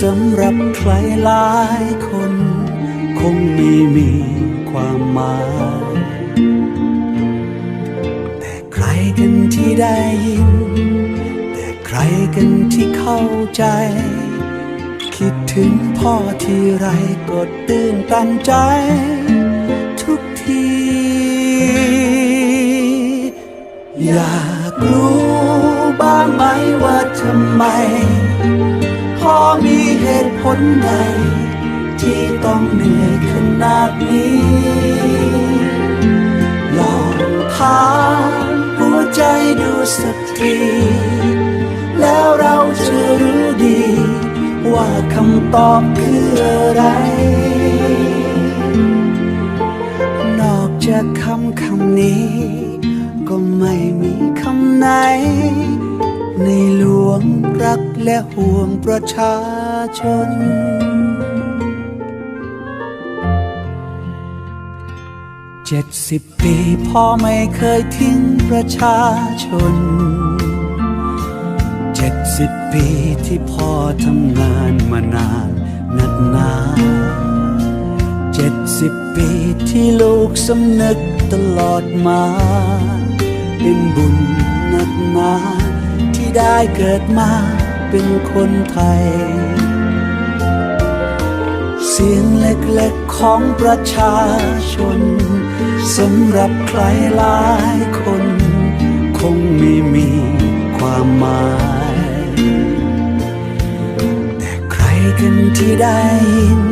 สำหรับใครหลายคน คงไม่มีความหมายแต่ใครกันที่ได้ยิน แต่ใครกันที่เข้าใจ คิดถึงพ่อที่ไรก็ตื่นตันใจ ทุกที อยากรู้บ้างไหมว่าทำไม พอมีเหตุผลใด ที่ต้องเหนื่อยขนาดนี้ ลองถามหัวใจดูสักทีแล้วเราจะรู้ดี ว่าคำตอบคืออะไร นอกจากคำคำนี้ ก็ไม่มีคำไหน ในหลวงรักและห่วงประชาชน เจ็ดสิบปีพ่อไม่เคยทิ้งประชาชน เจ็ดสิบปีที่พ่อทำงานมานานนักหนาเจ็ดสิบปีที่ลูกสำนึกตลอดมา เป็นบุญนักหนาที่ ได้เกิดมาเป็นคนไทย เสียงเล็กๆของประชาชนสำหรับใครหลายคน คงไม่มีความหมาย แต่ใครกันที่ได้ยิน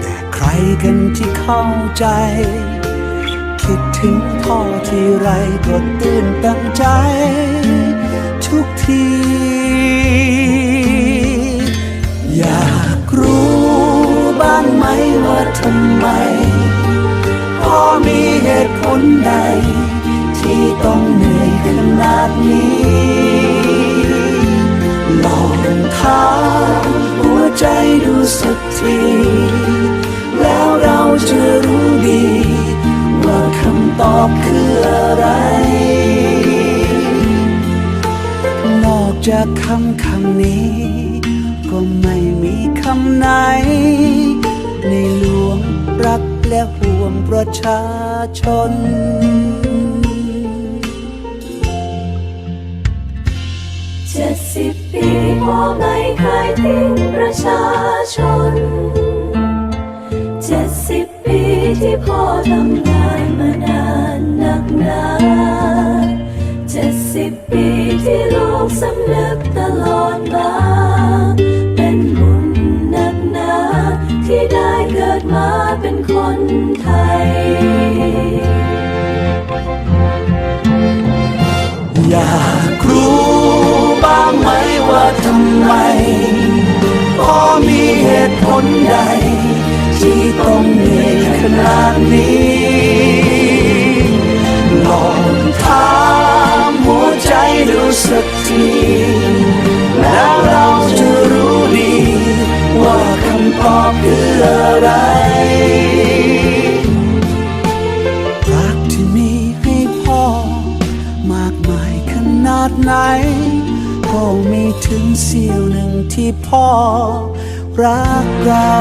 แต่ใครกันที่เข้าใจ คิดถึงพ่อที่ไรก็ตื่นตันใจ ทุกที อยากรู้บ้างไหมว่าทำไมพ่อมีเหตุผลใด ที่ต้องเหนื่อยขนาดนี้ ลองถามหัวใจดูสักทีแล้วเราจะรู้ดี ว่าคำตอบคือ จากคำคำนี้ ก็ไม่มีคำไหน ในหลวงรักและห่วงประชาชน เจ็ดสิบปีพ่อไม่เคยทิ้งประชาชน เจ็ดสิบปีที่พ่อทำงานมานาน สิบปีที่ลูกสำนึกตลอดมา เป็นบุญนักหนาที่ได้เกิดมาเป็นคนไทย อยากรู้ อออะไรรักที่มีให้พ่อ มากมายขนาดไหน ก็มีถึงเสี้ยวหนึ่งที่พ่อรักเรา